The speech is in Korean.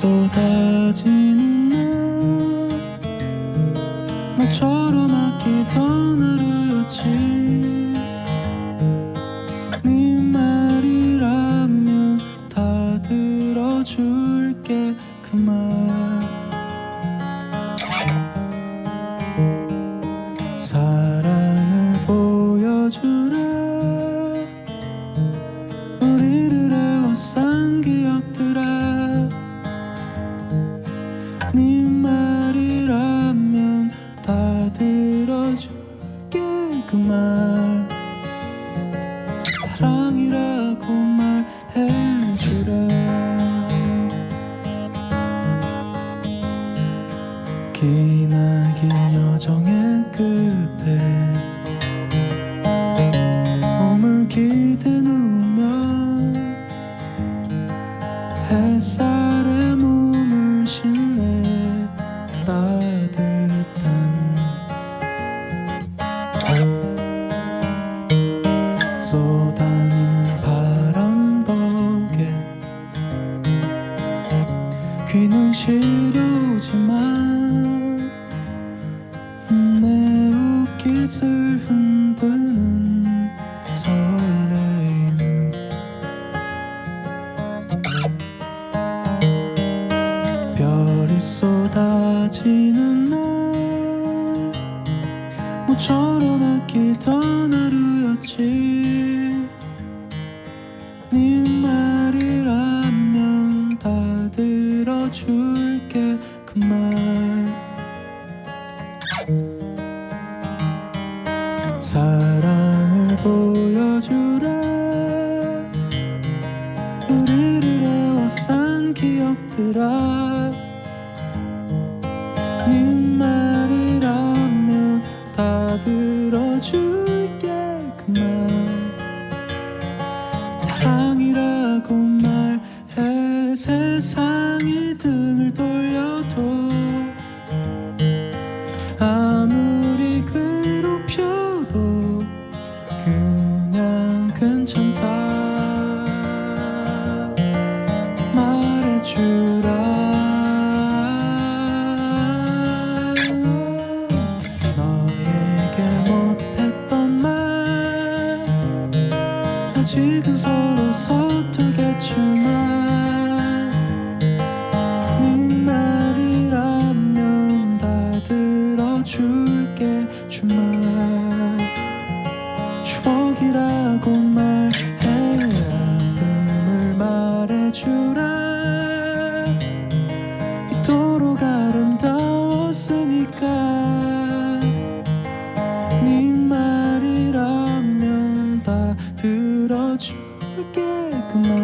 쏟아지는 날. 모처럼 아끼던 하루였지. 네 말이라면 다 들어줄게 그 말. 사랑을 보여주 그 말 사랑이라고 말해주라 기나긴 여정의 끝에 몸을 기대 누우면 햇살 귀는 시려오지만 내 옷깃을 흔드는 설레임. 별이 쏟아지는 날 모처럼 아끼던 하루였지. 네말 기억들아. 네 말이라면 다 들어줄게 그말 사랑이라고 말해 세상이 등을 돌려도 아무리 괴롭혀도 그냥 괜찮 아직은 서로 서투겠지만 네 말이라면 다 들어줄게 주말. 추억이라고 말해 아픔을 말해주라. 이토록 아름다웠으니까 네 들어줄